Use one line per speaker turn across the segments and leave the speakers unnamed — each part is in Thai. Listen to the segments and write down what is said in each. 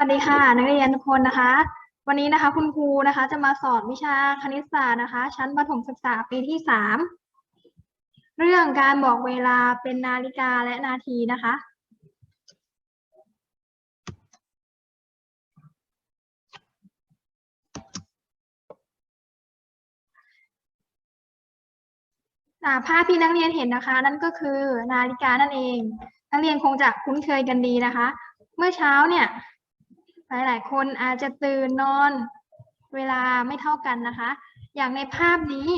วัสดีค่ะ นักเรียนทุกคนนะคะ วันนี้นะคะคุณครูนะคะ จะมาสอนวิชาคณิตศาสตร์นะคะ ชั้นประถมศึกษาปีที่สามเรื่องการบอกเวลาเป็นนาฬิกาและนาทีนะคะ ภาพที่นักเรียนเห็นนะคะ นั่นก็คือนาฬิกานั่นเอง นักเรียนคงจะคุ้นเคยกันดีนะคะ เมื่อเช้าเนี่ย หลาย ๆ คนอาจจะตื่นนอนเวลาไม่เท่ากันนะคะ อย่างในภาพนี้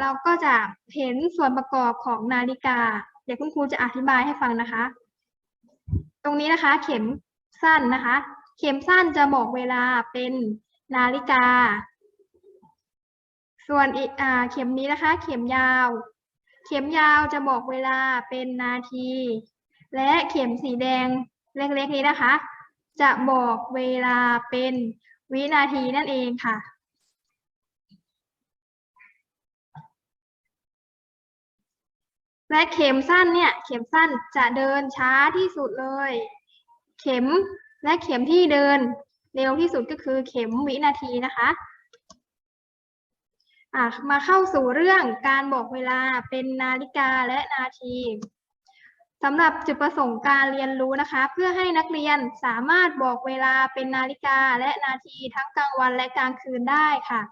เราก็จะเห็นส่วนประกอบของนาฬิกา เดี๋ยวคุณครูจะอธิบายให้ฟังนะคะ ตรงนี้นะคะ เข็มสั้นนะคะ เข็มสั้นจะบอกเวลาเป็นนาฬิกา ส่วนอีกเข็มนี้นะคะ เข็มยาว เข็มยาวจะบอกเวลาเป็นนาที และเข็มสีแดงเล็กๆนี้นะคะ จะบอกเวลาเป็นวินาทีนั่นเองค่ะ และเข็มสั้นเนี่ย เข็มสั้นจะเดินช้าที่สุดเลย เข็มและเข็มที่เดินเร็วที่สุดก็คือเข็มวินาทีนะคะมาเข้าสู่เรื่องการบอกเวลาเป็นนาฬิกาและนาที สำหรับจุดประสงค์การเรียนรู้นะคะ เพื่อให้นักเรียนสามารถบอกเวลาเป็นนาฬิกาและนาทีทั้งกลางวันและกลางคืนได้ค่ะ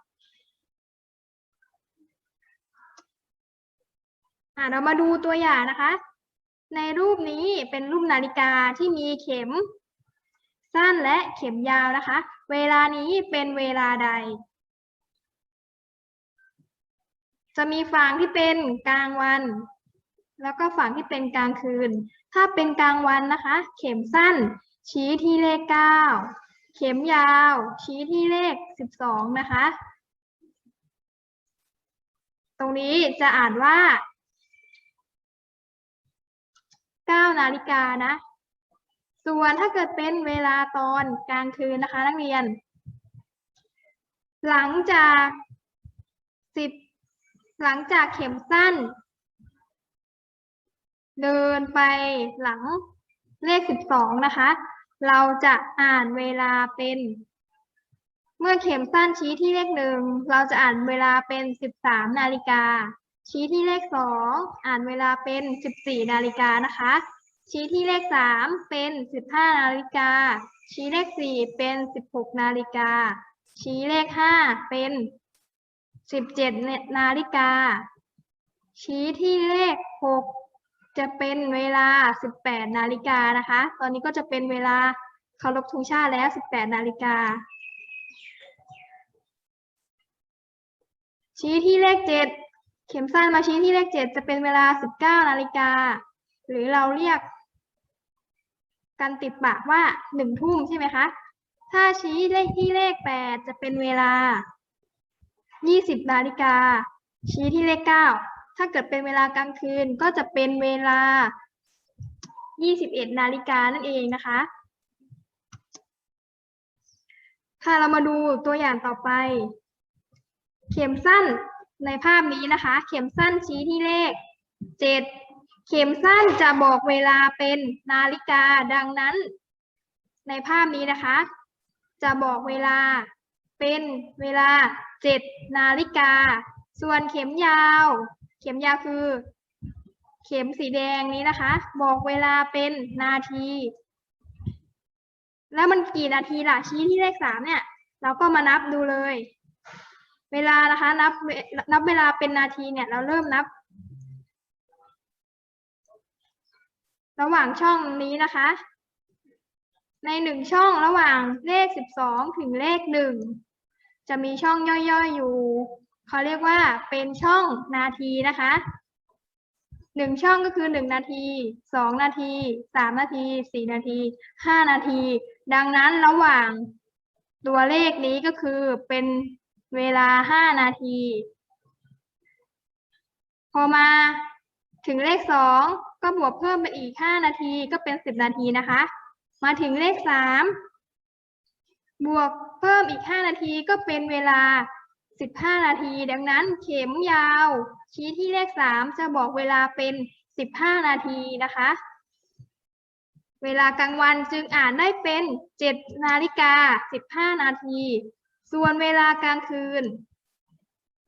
ะเรามาดูตัวอย่างนะคะ ในรูปนี้เป็นรูปนาฬิกาที่มีเข็ม สั้นและเข็มยาวนะคะ เวลานี้เป็นเวลาใด จะมีฝั่งที่เป็นกลางวัน แล้วก็ฝั่งที่เป็นกลางคืน ถ้าเป็นกลางวันนะคะ เข็มสั้น ชี้ที่เลขเก้าเข็มยาว ชี้ที่เลขสิบสองนะคะ ตรงนี้จะอ่านว่าเก้านาฬิกานะ ส่วนถ้าเกิดเป็นเวลาตอนกลางคืนนะคะ นักเรียน หลังจากสิบหลังจากเข็มสั้น เดินไปหลังเลขสิบสองนะคะ เราจะอ่านเวลาเป็น เมื่อเข็มสั้นชี้ที่เลขหนึ่งเราจะอ่านเวลาเป็นสิบสามนาฬิกา ชี้ที่เลขสองอ่านเวลาเป็นสิบสี่นาฬิกานะคะ ชี้ที่เลขสามเป็นสิบห้านาฬิกา ชี้เลขสี่เป็นสิบหกนาฬิกา ชี้เลขห้าเป็นสิบเจ็ดนาฬิกา ชี้ที่เลขหก จะเป็นเวลาสิบแปดนาฬิกานะคะ ตอนนี้ก็จะเป็นเวลาเคารพธงชาติแล้วสิบแปดนาฬิกา ชี้ที่เลขเจ็ดเข็มสั้นมาชี้ที่เลขเจ็ดจะเป็นเวลาสิบเก้านาฬิกา หรือเราเรียก กันติดปากว่าหนึ่งทุ่มใช่ไหมคะ ถ้าชี้เลขที่เลขแปดจะเป็นเวลายี่สิบนาฬิกา ชี้ที่เลขเก้า ถ้าเกิดเป็นเวลากลางคืนก็จะเป็นเวลายี่สิบเอ็ดนาฬิกานั่นเองนะคะ ค่ะเรามาดูตัวอย่างต่อไป เข็มสั้นในภาพนี้นะคะ เข็มสั้นชี้ที่เลขเจ็ดเข็มสั้นจะบอกเวลาเป็นนาฬิกาดังนั้น ในภาพนี้นะคะ จะบอกเวลาเป็นเวลาเจ็ดนาฬิกา ส่วนเข็มยาว เข็มยาวคือ เข็มสีแดงนี้นะคะ บอกเวลาเป็นนาที แล้วมันกี่นาทีล่ะชี้ที่เลขสามเนี่ย เราก็มานับดูเลย เวลานะคะนับนับเวลาเป็นนาทีเนี่ย เราเริ่มนับ ระหว่างช่องนี้นะคะ ในหนึ่งช่องระหว่างเลขสิบสองถึงเลขหนึ่งจะมีช่องย่อยๆอยู่ เขาเรียกว่าเป็นช่องนาทีนะคะหนึ่งช่องก็คือหนึ่งนาทีสองนาทีสามนาทีสี่นาทีห้านาที ดังนั้นระหว่างตัวเลขนี้ก็คือเป็นเวลาห้านาที พอมาถึงเลขสองก็บวกเพิ่มไปอีกห้านาทีก็เป็นสิบนาทีนะคะ มาถึงเลขสามบวกเพิ่มอีกห้านาทีก็เป็นเวลา สิบห้านาที ดังนั้นเข็มยาว ชี้ที่เลขสามจะบอกเวลาเป็นสิบห้านาทีนะคะ เวลากลางวันจึงอ่านได้เป็น 7 นาฬิกา 15 นาที ส่วนเวลากลางคืน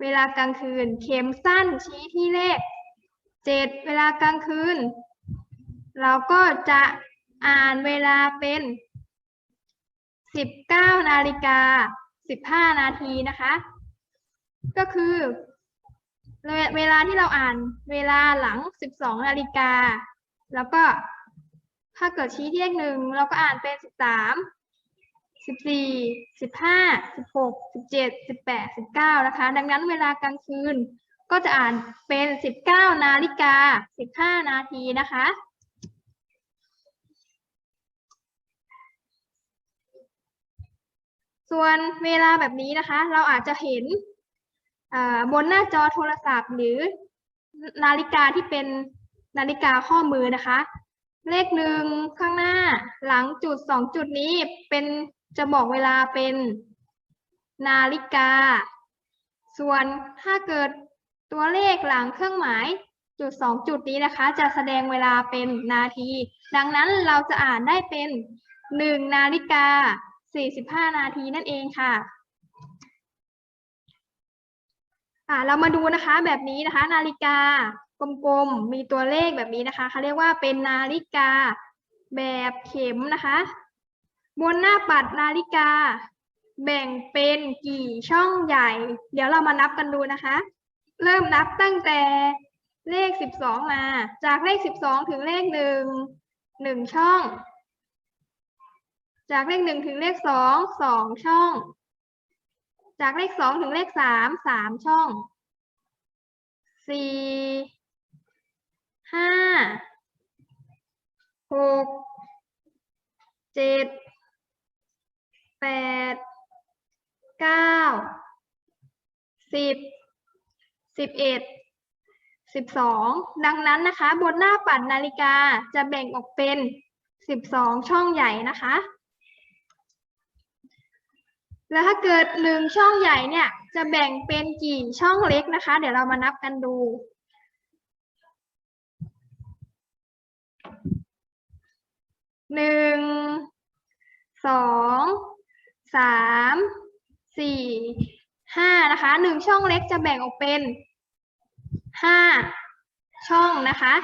เวลากลางคืน เข็มสั้นชี้ที่เลข 7 เวลากลางคืน เราก็จะอ่านเวลาเป็น 19 นาฬิกา 15 นาทีนะคะ ก็คือ เวลาที่เราอ่านเวลาหลัง 12 นาฬิกา แล้วก็ถ้าเกิดชี้ที่เลขหนึ่งเราก็อ่านเป็น 13 14 15 16 17 18 19 นะคะ ดังนั้นเวลากลางคืนก็จะอ่านเป็น 19 นาฬิกา 15 นาทีนะคะ ส่วนเวลาแบบนี้นะคะ เราอาจจะเห็น บนหน้าจอโทรศัพท์ หรือนาฬิกาที่เป็นนาฬิกาข้อมือนะคะ เลขหนึ่งข้างหน้าหลังจุดสองจุดนี้เป็นจะบอกเวลาเป็นนาฬิกา ส่วนถ้าเกิดตัวเลขหลังเครื่องหมายจุดสองจุดนี้นะคะ จะแสดงเวลาเป็นนาที ดังนั้นเราจะอ่านได้เป็นหนึ่งนาฬิกาสี่สิบห้านาทีนั่นเองค่ะ อ่าเรามาดูนะคะแบบนี้นะคะ นาฬิกากลมๆมีตัวเลขแบบนี้นะคะเขาเรียกว่าเป็นนาฬิกาแบบเข็มนะคะ บนหน้าปัดนาฬิกา แบ่งเป็นกี่ช่องใหญ่ เดี๋ยวเรามานับกันดูนะคะ เริ่มนับตั้งแต่เลขสิบสองมา จากเลขสิบสองถึงเลขหนึ่งหนึ่งช่อง จากเลขหนึ่งถึงเลขสองสองช่อง จากเลขสองถึงเลขสามสามช่องสี่ห้าหกเจ็ดแปดเก้าสิบสิบเอ็ดสิบสองดังนั้นนะคะ บนหน้าปัดนาฬิกาจะแบ่งออกเป็นสิบสองช่องใหญ่นะคะ แล้วถ้าเกิดหนึ่งช่องใหญ่เนี่ย จะแบ่งเป็นกี่ช่องเล็กนะคะ เดี๋ยวเรามานับกันดูหนึ่งสองสามสี่ห้านะคะหนึ่งช่องเล็กจะแบ่งออกเป็นห้าช่องนะคะ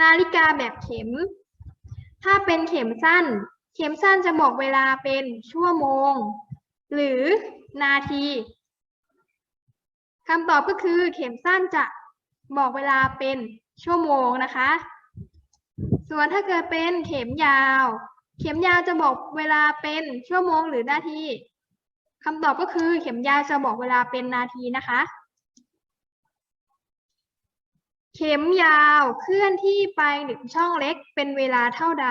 นาฬิกาแบบเข็ม ถ้าเป็นเข็มสั้น เข็มสั้นจะบอกเวลาเป็นชั่วโมง หรือนาทีคำตอบก็คือเข็มสั้นจะบอกเวลาเป็นชั่วโมงนะคะ ส่วนถ้าเกิดเป็นเข็มยาว เข็มยาวจะบอกเวลาเป็นชั่วโมงหรือนาทีคำตอบก็คือเข็มยาวจะบอกเวลาเป็นนาทีนะคะ เข็มยาวเคลื่อนที่ไปหนึ่งช่องเล็กเป็นเวลาเท่าใด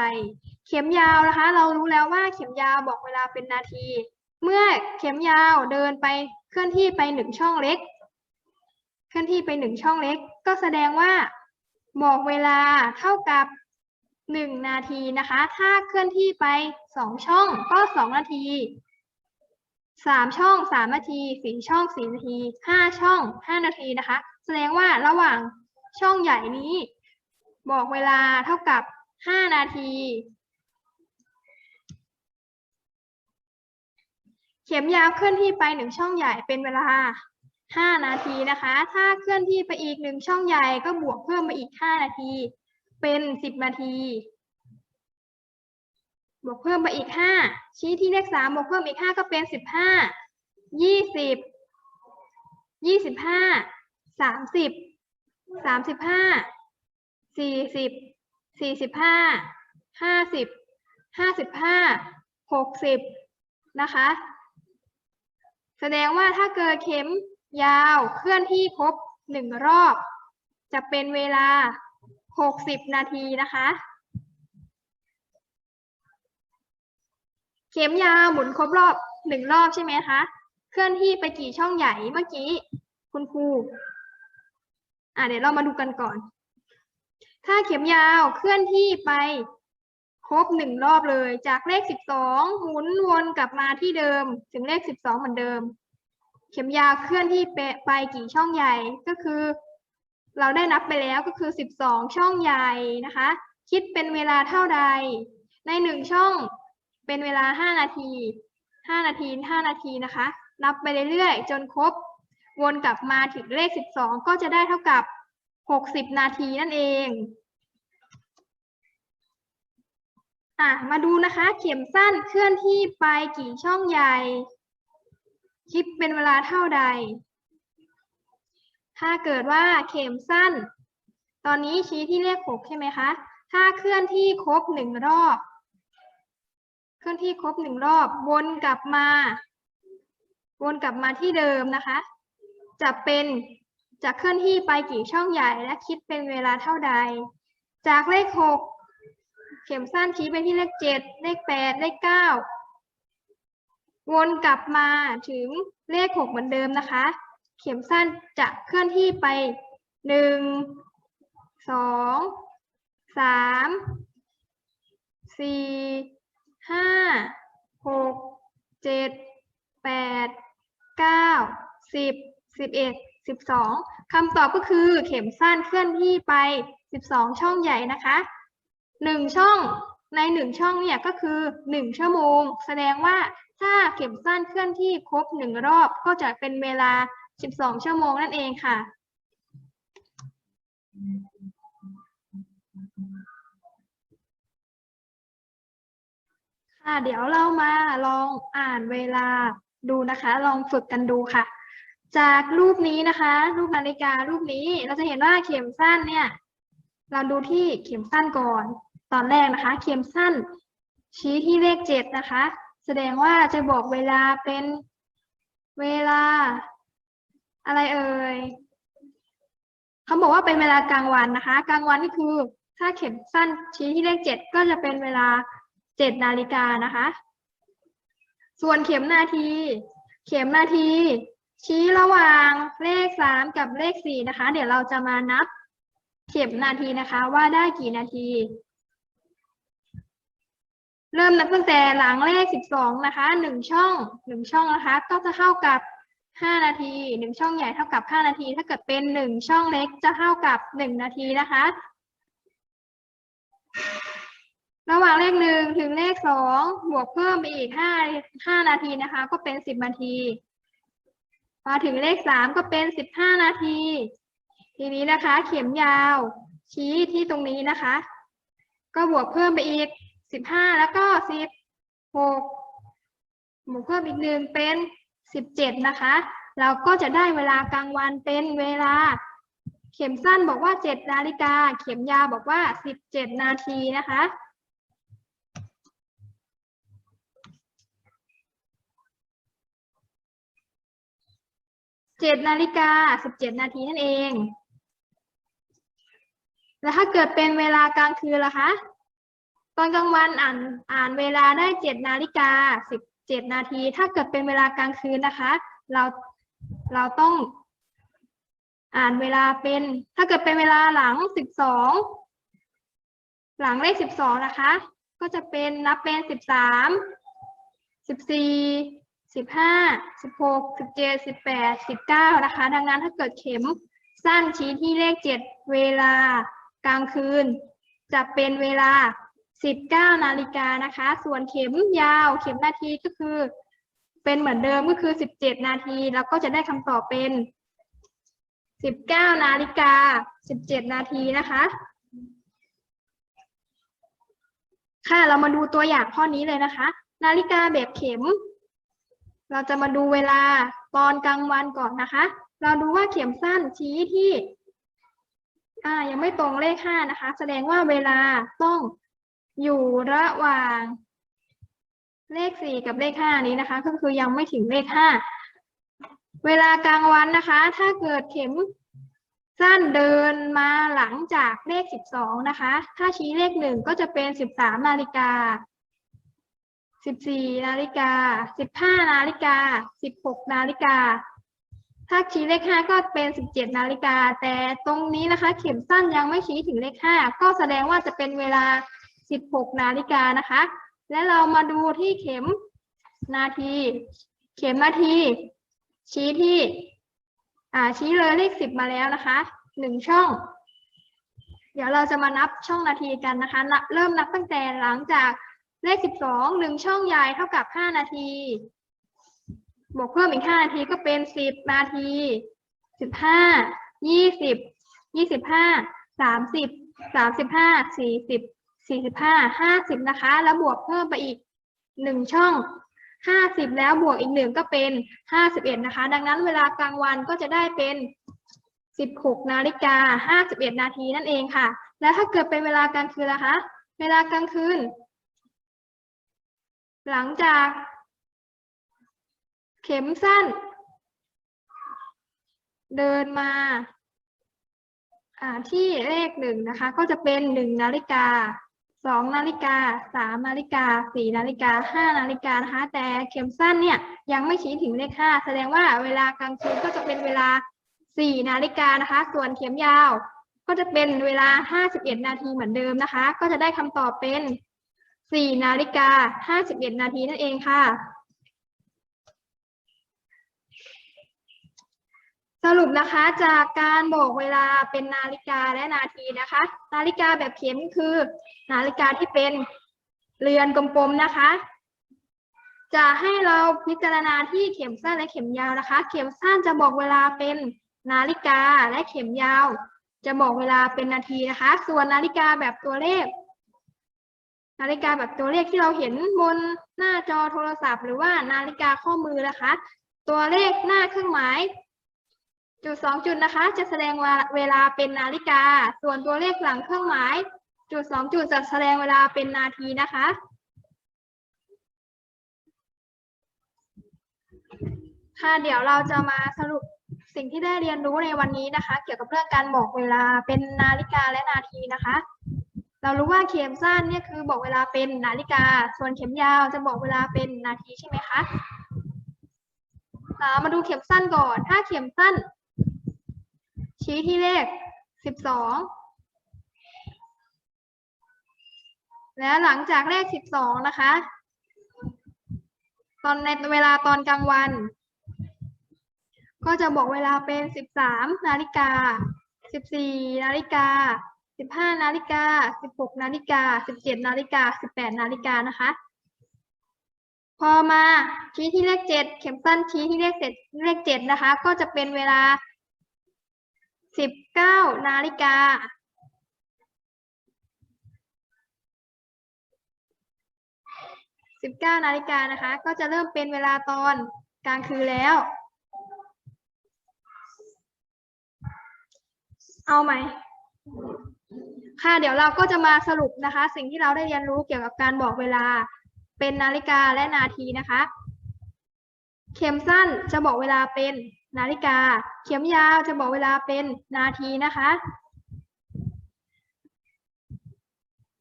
เข็มยาวนะคะ เรารู้แล้วว่าเข็มยาวบอกเวลาเป็นนาที เมื่อเข็มยาวเดินไปเคลื่อนที่ไปหนึ่งช่องเล็ก เคลื่อนที่ไปหนึ่งช่องเล็ก ก็แสดงว่าบอกเวลาเท่ากับหนึ่งนาทีนะคะ ถ้าเคลื่อนที่ไปสองช่องก็สองนาทีสามช่องสามนาทีสี่ช่องสี่นาทีห้าช่องห้านาทีนะคะ แสดงว่าระหว่าง ช่องใหญ่นี้ บอกเวลาเท่ากับห้านาที เข็มยาวเคลื่อนที่ไปหนึ่งช่องใหญ่เป็นเวลาห้านาทีนะคะ ถ้าเคลื่อนที่ไปอีกหนึ่งช่องใหญ่ก็บวกเพิ่มมาอีกห้านาที เป็นสิบนาที บวกเพิ่มไปอีกห้าชี้ที่เลขสามบวกเพิ่มอีกห้าก็เป็นสิบห้ายี่ สามสิบสามสิบห้าสี่สิบสี่สิบห้าห้าสิบห้าสิบห้าหกสิบนะคะ แสดงว่าถ้าเกิดเข็มยาวเคลื่อนที่ครบหนึ่งรอบ จะเป็นเวลาหกสิบนาทีนะคะ เข็มยาวหมุนครบรอบหนึ่งรอบใช่ไหมคะ เคลื่อนที่ไปกี่ช่องใหญ่เมื่อกี้ คุณครู อะเดี๋ยวเรามาดูกันก่อน ถ้าเข็มยาวเคลื่อนที่ไปครบหนึ่งรอบเลย จากเลขสิบสองหมุนวนกลับมาที่เดิม ถึงเลขสิบสองเหมือนเดิม เข็มยาวเคลื่อนที่ไปไปกี่ช่องใหญ่ก็คือ เราได้นับไปแล้วก็คือสิบสองช่องใหญ่นะคะ คิดเป็นเวลาเท่าใด ในหนึ่งช่องเป็นเวลาห้านาทีห้านาทีห้านาทีนะคะ นับไปเรื่อยๆจนครบ วนกลับมาถึงเลขสิบสองก็จะได้เท่ากับหกสิบนาทีนั่นเองอะมาดูนะคะ เข็มสั้นเคลื่อนที่ไปกี่ช่องใหญ่ คิดเป็นเวลาเท่าใด ถ้าเกิดว่าเข็มสั้น ตอนนี้ชี้ที่เลขหกใช่ไหมคะ ถ้าเคลื่อนที่ครบหนึ่งรอบ เคลื่อนที่ครบหนึ่งรอบ วนกลับมา วนกลับมาที่เดิมนะคะ จะเป็นจะเคลื่อนที่ไปกี่ช่องใหญ่และคิดเป็นเวลาเท่าใด จากเลขหกเข็มสั้นชี้ไปที่เลขเจ็ดเลขแปดเลขเก้าวนกลับมาถึงเลขหกเหมือนเดิมนะคะ เข็มสั้นจะเคลื่อนที่ไปหนึ่งสองสามสี่ ห้าหกเจ็ดแปดเก้าสิบสิบเอ็ดสิบสองคำตอบก็คือเข็มสั้นเคลื่อนที่ไปสิบสองช่องใหญ่นะคะหนึ่งช่องในหนึ่งช่องเนี่ยก็คือหนึ่งชั่วโมง แสดงว่าถ้าเข็มสั้นเคลื่อนที่ครบหนึ่งรอบก็จะเป็นเวลาสิบสองชั่วโมงนั่นเองค่ะค่ะเดี๋ยวเรามาลองอ่านเวลาดูนะคะ ลองฝึกกันดูค่ะ จากรูปนี้นะคะ รูปนาฬิการูปนี้เราจะเห็นว่าเข็มสั้นเนี่ย เราดูที่เข็มสั้นก่อน ตอนแรกนะคะ เข็มสั้น ชี้ที่เลขเจ็ดนะคะ แสดงว่าจะบอกเวลาเป็นเวลา อะไรเอ่ยเขาบอกว่าเป็นเวลากลางวันนะคะ กลางวันนี่คือ ถ้าเข็มสั้นชี้ที่เลขเจ็ดก็จะเป็นเวลาเจ็ดนาฬิกานะคะ ส่วนเข็มนาที เข็มนาที ชี้ระหว่างเลขสามกับเลขสี่นะคะ เดี๋ยวเราจะมานับเข็มนาทีนะคะ ว่าได้กี่นาที เริ่มนับตั้งแต่หลังเลขสิบสองนะคะหนึ่งช่องหนึ่งช่องนะคะ ก็จะเท่ากับห้านาทีหนึ่งช่องใหญ่เท่ากับห้านาที ถ้าเกิดเป็นหนึ่งช่องเล็กจะเท่ากับหนึ่งนาทีนะคะ ระหว่างเลขหนึ่งถึงเลขสองบวกเพิ่มไปอีกห้าห้านาทีนะคะ ก็เป็นสิบนาที มาถึงเลขสามก็เป็นสิบห้านาที ทีนี้นะคะ เข็มยาว ชี้ที่ตรงนี้นะคะ ก็บวกเพิ่มไปอีกสิบห้าแล้วก็สิบหกบวกเพิ่มอีกหนึ่งเป็นสิบเจ็ดนะคะ เราก็จะได้เวลากลางวันเป็นเวลา เข็มสั้นบอกว่าเจ็ดนาฬิกา เข็มยาวบอกว่าสิบเจ็ดนาทีนะคะ เจ็ดนาฬิกาสิบเจ็ดนาทีนั่นเอง แล้วถ้าเกิดเป็นเวลากลางคืนล่ะคะ ตอนกลางวันอ่านอ่านเวลาได้เจ็ดนาฬิกาสิบเจ็ดนาที ถ้าเกิดเป็นเวลากลางคืนนะคะ เราเราต้องอ่านเวลาเป็น ถ้าเกิดเป็นเวลาหลังสิบสองหลังเลขสิบสองนะคะ ก็จะเป็นนับเป็นสิบสามสิบสี่ สิบห้าสิบหกสิบเจ็ดสิบแปดสิบเก้านะคะ ดังนั้นถ้าเกิดเข็มสั้นชี้ที่เลขเจ็ดเวลากลางคืน จะเป็นเวลาสิบเก้านาฬิกานะคะ ส่วนเข็มยาวเข็มนาทีก็คือ เป็นเหมือนเดิมก็คือสิบเจ็ดนาที แล้วก็จะได้คำตอบเป็นสิบเก้านาฬิกาสิบเจ็ดนาทีนะคะค่ะ เรามาดูตัวอย่างข้อนี้เลยนะคะ นาฬิกาแบบเข็ม เราจะมาดูเวลาตอนกลางวันก่อนนะคะ เราดูว่าเข็มสั้นชี้ที่อ่ายังไม่ตรงเลขห้านะคะ แสดงว่าเวลาต้องอยู่ระหว่าง เลขสี่กับเลขห้านี้นะคะ ก็คือยังไม่ถึงเลขห้าเวลากลางวันนะคะ ถ้าเกิดเข็มสั้นเดินมาหลังจากเลขสิบสองนะคะ ถ้าชี้เลขหนึ่งก็จะเป็นสิบสามนาฬิกา สิบสี่นาฬิกาสิบห้านาฬิกาสิบหกนาฬิกาถ้าชี้เลขห้าก็เป็นสิบเจ็ดนาฬิกา แต่ตรงนี้นะคะ เข็มสั้นยังไม่ชี้ถึงเลขห้าก็แสดงว่าจะเป็นเวลาสิบหกนาฬิกานะคะ และเรามาดูที่เข็มนาที เข็มนาที ชี้ที่ อ่าชี้เลยเลขสิบมาแล้วนะคะหนึ่งช่อง เดี๋ยวเราจะมานับช่องนาทีกันนะคะ เริ่มนับตั้งแต่หลังจาก เลขสิบสองหนึ่งช่องใหญ่เท่ากับห้านาที บวกเพิ่มอีกห้านาทีก็เป็นสิบนาทีสิบห้ายี่สิบยี่สิบห้าสามสิบสามสิบห้าสี่สิบสี่สิบห้าห้าสิบนะคะ แล้วบวกเพิ่มไปอีกหนึ่งช่องห้าสิบแล้วบวกอีกหนึ่งก็เป็นห้าสิบเอ็ดนะคะ ดังนั้นเวลากลางวันก็จะได้เป็นสิบหกนาฬิกาห้าสิบเอ็ดนาทีนั่นเองค่ะ แล้วถ้าเกิดเป็นเวลากลางคืนล่ะคะ เวลากลางคืน หลังจาก เข็มสั้น เดินมาที่เลขหนึ่งนะคะ ก็จะเป็นหนึ่งนาฬิกาสองนาฬิกาสามนาฬิกาสี่นาฬิกาห้านาฬิกานะคะแต่เข็มสั้นเนี่ยยังไม่ชี้ถึงเลขห้าแสดงว่าเวลากลางคืนก็จะเป็นเวลาสี่นาฬิกานะคะ ส่วนเข็มยาว ก็จะเป็นเวลาห้าสิบเอ็ดนาทีเหมือนเดิมนะคะ ก็จะได้คำตอบเป็น สี่นาฬิกาห้าสิบเอ็ดนาทีนั่นเองค่ะ สรุปนะคะจากการบอกเวลาเป็นนาฬิกาและนาทีนะคะ นาฬิกาแบบเข็มคือ นาฬิกาที่เป็นเรือนกลมๆนะคะ จะให้เราพิจารณาที่เข็มสั้นและเข็มยาวนะคะ เข็มสั้นจะบอกเวลาเป็นนาฬิกาและเข็มยาว จะบอกเวลาเป็นนาทีนะคะ ส่วนนาฬิกาแบบตัวเลข นาฬิกาแบบตัวเลขที่เราเห็นบนหน้าจอโทรศัพท์ หรือว่านาฬิกาข้อมือนะคะ ตัวเลขหน้าเครื่องหมาย จุดสองจุดนะคะ จะแสดงเวลาเป็นนาฬิกา ส่วนตัวเลขหลังเครื่องหมาย จุดสองจุดจะแสดงเวลาเป็นนาทีนะคะค่ะเดี๋ยวเราจะมาสรุปสิ่งที่ได้เรียนรู้ในวันนี้นะคะ เกี่ยวกับเรื่องการบอกเวลาเป็นนาฬิกาและนาทีนะคะ เรารู้ว่าเข็มสั้นเนี่ยคือบอกเวลาเป็นนาฬิกา ส่วนเข็มยาวจะบอกเวลาเป็นนาทีใช่ไหมคะามาดูเข็มสั้นก่อน ถ้าเข็มสั้น ชี้ที่เลขสิบสอง แล้วหลังจากเลขสิบสองนะคะ ตอนในเวลาตอนกลางวัน ก็จะบอกเวลาเป็นสิบสามนาฬิกาสิบสี่นาฬิกา สิบห้านาฬิกาสิบหกนาฬิกาสิบเจ็ดนาฬิกาสิบแปดนาฬิกานะคะ พอมาชี้ที่เลขเจ็ดเข็มสั้นชี้ที่เลขเจ็ดเลขเจ็ดนะคะ ก็จะเป็นเวลาสิบเก้านาฬิกาสิบเก้านาฬิกานะคะ ก็จะเริ่มเป็นเวลาตอนกลางคืนแล้ว เอาไหม ค่ะเดี๋ยวเราก็จะมาสรุปนะคะ สิ่งที่เราได้เรียนรู้เกี่ยวกับการบอกเวลา เป็นนาฬิกาและนาทีนะคะ เข็มสั้นจะบอกเวลาเป็นนาฬิกา เข็มยาวจะบอกเวลาเป็นนาทีนะคะ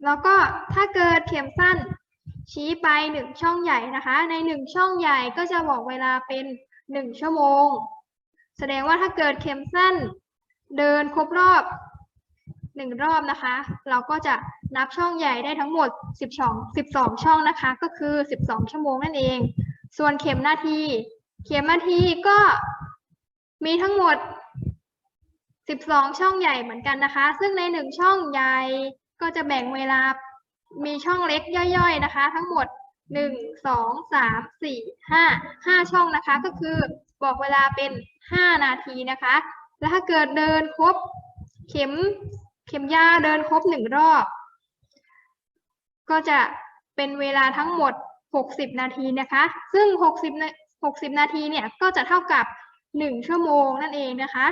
แล้วก็ถ้าเกิดเข็มสั้นชี้ไปหนึ่งช่องใหญ่นะคะ ในหนึ่งช่องใหญ่ก็จะบอกเวลาเป็นหนึ่งชั่วโมง แสดงว่าถ้าเกิดเข็มสั้นเดินครบรอบ หนึ่งรอบนะคะ เราก็จะนับช่องใหญ่ได้ทั้งหมด 12 12 ช่องนะคะ ก็คือ 12 ชั่วโมงนั่นเอง ส่วนเข็มนาที เข็มนาทีก็มีทั้งหมด 12 ช่องใหญ่เหมือนกันนะคะ ซึ่งในหนึ่งช่องใหญ่ก็จะแบ่งเวลา มีช่องเล็กย่อยๆนะคะ ทั้งหมด 1 2 3 4 5 5 ช่องนะคะ ก็คือบอกเวลาเป็น 5 นาทีนะคะ แล้วถ้าเกิดเดินครบเข็ม ข็มยาเดินครบหนึ่งรอบ ก็จะเป็นเวลาทั้งหมด 60 นาทีนะคะ ซึ่ง 60นา60 นาทีเนี่ยก็จะเท่ากับ 1 ชั่วโมงนั่นเองนะคะ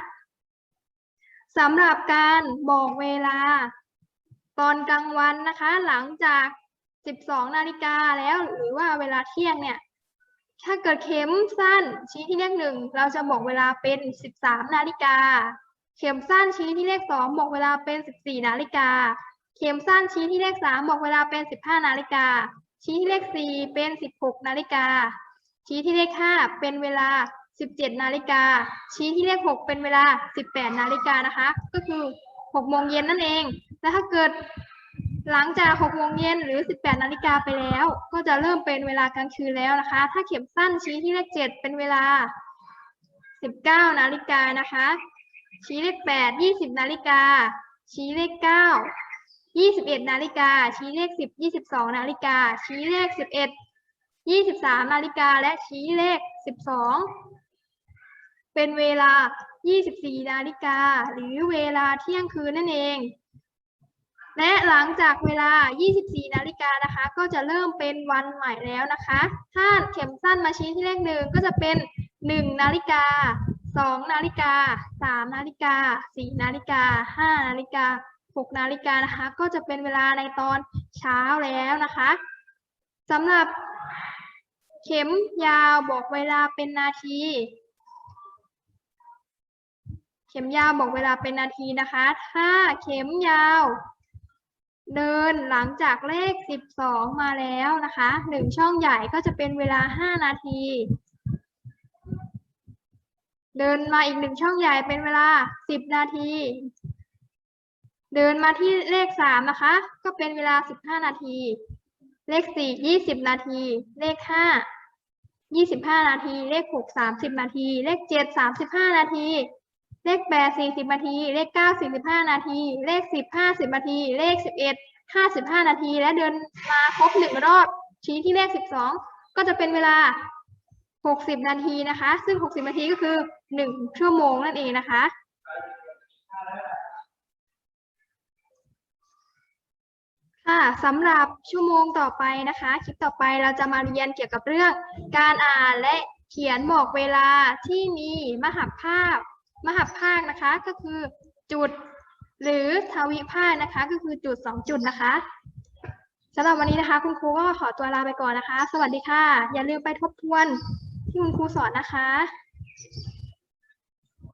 สำหรับการบอกเวลาตอนกลางวันนะคะ หลังจาก 12 นาฬิกาแล้วหรือว่าเวลาเที่ยงเนี่ยถ้าเกิดเข็มสั้นชี้ที่เลขหนึ่งเราจะบอกเวลาเป็น 13 นาฬิกา เข็มสั้นชี้ที่เลขสองบอกเวลาเป็น14นาฬิกา เข็มสั้นชี้ที่เลขสามบอกเวลาเป็น15นาฬิกา ชี้ที่เลขสี่เป็น16นาฬิกา ชี้ที่เลขห้าเป็นเวลา17นาฬิกา ชี้ที่เลขหกเป็นเวลา18นาฬิกานะคะ ก็คือ6โมงเย็นนั่นเอง แล้วถ้าเกิดหลังจาก6โมงเย็นหรือ 18 นาฬิกาไปแล้ว ก็จะเริ่มเป็นเวลากลางคืนแล้วนะคะ ถ้าเข็มสั้นชี้ที่เลขเจ็ดเป็นเวลา 19 นาฬิกานะคะ ชี้เลขแปดยี่สิบนาฬิกา ชี้เลขเก้ายี่สิบเอ็ดนาฬิกา ชี้เลขสิบยี่สิบสองนาฬิกา ชี้เลขสิบเอ็ดยี่สิบสามนาฬิกา และชี้เลขสิบสองเป็นเวลายี่สิบสี่นาฬิกา หรือเวลาเที่ยงคืนนั่นเอง และหลังจากเวลา 24 นาฬิกานะคะ ก็จะเริ่มเป็นวันใหม่แล้วนะคะ ถ้าเข็มสั้นมาชี้ที่เลขหนึ่งก็จะเป็น 1 นาฬิกา 2นาฬิกา3นาฬิกา4นาฬิกา5นาฬิกา6นาฬิกานะคะ ก็จะเป็นเวลาในตอนเช้าแล้วนะคะสำหรับเข็มยาวบอกเวลาเป็นนาที เข็มยาวบอกเวลาเป็นนาทีนะคะ ถ้าเข็มยาว เดินหลังจากเลข 12 มาแล้วนะคะหนึ่งช่องใหญ่ก็จะเป็นเวลา 5 นาที เดินมาอีกหนึ่งช่องใหญ่เป็นเวลา10นาที เดินมาที่เลข3นะคะ ก็เป็นเวลา15นาที เลข4 20นาที เลข5 25นาที เลข6 30นาที เลข7 35นาที เลขแปดสี่สิบนาที เลขเก้าสี่สิบห้านาที เลขสิบห้าสิบนาที เลขสิบเอ็ดห้าสิบห้านาที และเดินมาครบหนึ่งรอบชี้ที่เลขสิบสองก็จะเป็นเวลา หกสิบนาทีนะคะ ซึ่งหกสิบนาทีก็คือหนึ่งชั่วโมงนั่นเองนะคะ ค่ะสำหรับชั่วโมงต่อไปนะคะ คลิปต่อไปเราจะมาเรียนเกี่ยวกับเรื่อง การอ่านและเขียนบอกเวลาที่มีมหัพภาพ มหัพภาคนะคะ ก็คือจุดหรือทวิภาคนะคะ ก็คือจุดสองจุดนะคะสำหรับวันนี้นะคะ คุณครูก็ขอตัวลาไปก่อนนะคะ สวัสดีค่ะ อย่าลืมไปทบทวน ที่คุณครูสอนนะคะ